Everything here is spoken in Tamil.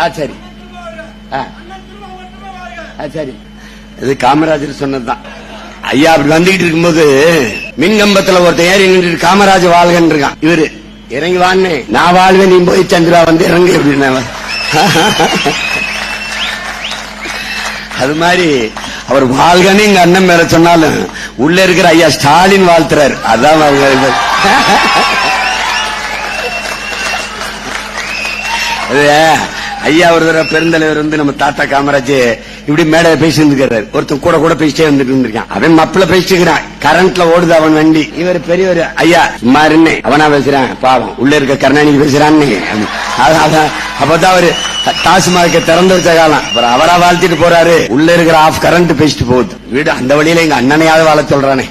ஆ சரி. ஆ. ஆ, சரி. இது காமராஜர் சொன்னதுதான். ஐயா அப்படி வந்துகிட்டு இருக்கும்போது மின்கம்பத்துல ஒருத்தன் ஏறி நின்று காமராஜ் வாழ்கன் இருக்கான் இவரு இறங்கி வான்னு நான் வாழ்வேன் நீ போய் சந்திரா வந்து இறங்கு அப்படின்னு அது மாதிரி அவர் வாழ்கன்னு எங்க அண்ணன் மேல சொன்னாலும் உள்ள இருக்கிற ஐயா ஸ்டாலின் வாழ்த்துறாரு. அதான் அவங்க- அது ஐயா ஒரு தடவை பெருந்தலைவர் வந்து நம்ம தாத்தா காமராஜ் இப்படி மேடையில பேசிட்டு இருக்கிறாரு ஒருத்தன் கூட கூட பேசிட்டே வந்துட்டு இருந்திருக்கான். அவன் மப்பிள பேசிட்டு இருக்கிறான் கரண்ட்ல ஓடுது அவன் வண்டி. இவர் பெரியவர் ஐயா சும்மா அவனா பேசுறான். பாவம். உள்ள இருக்க கருணாநிதி பேசுறான்னு. அதான், அப்பதான் அவரு டாஸ்மாக திறந்து வச்ச காலம். அப்புறம் அவரா வாழ்த்திட்டு போறாரு. உள்ள இருக்கிற ஆஃப் கரண்ட் பேசிட்டு போகுது. வீடு அந்த வழியில எங்க அண்ணனையாவது வாழ சொல்றானே.